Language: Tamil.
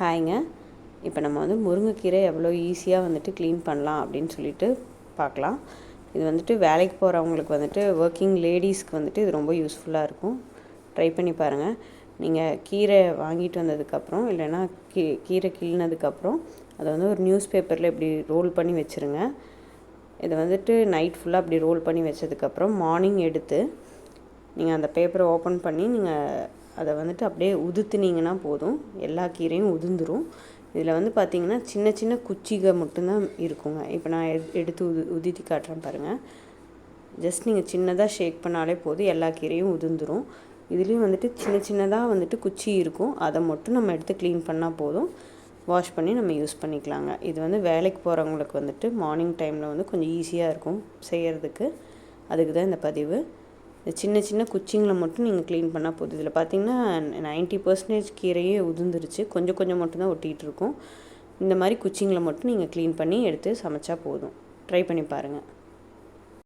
ஹாய்ங்க இப்போ நம்ம வந்து முருங்கைக்கீரை எவ்வளோ ஈஸியாக வந்துட்டு க்ளீன் பண்ணலாம் அப்படின்னு சொல்லிட்டு பார்க்கலாம் இது வந்துட்டு வேலைக்கு போகிறவங்களுக்கு வந்துட்டு ஒர்க்கிங் லேடிஸ்க்கு வந்துட்டு இது ரொம்ப யூஸ்ஃபுல்லாக இருக்கும். ட்ரை பண்ணி பாருங்கள் நீங்கள் கீரை வாங்கிட்டு வந்ததுக்கப்புறம் இல்லைன்னா கீ கீரை கிள்னதுக்கப்புறம் அதை வந்து ஒரு நியூஸ் பேப்பரில் இப்படி ரோல் பண்ணி வச்சுருங்க. இதை வந்துட்டு நைட் ஃபுல்லாக அப்படி ரோல் பண்ணி வச்சதுக்கப்புறம் மார்னிங் எடுத்து நீங்கள் அந்த பேப்பரை ஓப்பன் பண்ணி நீங்கள் அதை வந்துட்டு அப்படியே உதுத்துனீங்கன்னா போதும். எல்லா கீரையும் உதிர்ந்துடும் இதில் வந்து பார்த்தீங்கன்னா சின்ன சின்ன குச்சிகள் மட்டும்தான் இருக்குங்க. இப்போ நான் எடுத்து உது உதித்தி காட்டுறேன் பாருங்கள் ஜஸ்ட் நீங்கள் சின்னதாக ஷேக் பண்ணாலே போதும். எல்லா கீரையும் உதிர்ந்துடும் இதுலேயும் வந்துட்டு சின்ன சின்னதாக வந்துட்டு குச்சி இருக்கும். அதை மட்டும் நம்ம எடுத்து க்ளீன் பண்ணால் போதும். வாஷ் பண்ணி நம்ம யூஸ் பண்ணிக்கலாங்க. இது வந்து வேலைக்கு போகிறவங்களுக்கு வந்துட்டு மார்னிங் டைமில் வந்து கொஞ்சம் ஈஸியாக இருக்கும் செய்கிறதுக்கு அதுக்கு தான் இந்த பதிவு. இந்த சின்ன சின்ன குச்சிங்களை மட்டும் நீங்கள் க்ளீன் பண்ணால் போதும். இதில் பார்த்தீங்கன்னா நைன்ட்டி பர்சன்டேஜ் கீரையே உதிர்ந்துருச்சு. கொஞ்சம் கொஞ்சம் மட்டும்தான் ஒட்டிகிட்டு இருக்கும். இந்த மாதிரி குச்சிங்களை மட்டும் நீங்கள் க்ளீன் பண்ணி எடுத்து சமைச்சா போதும். ட்ரை பண்ணி பாருங்கள்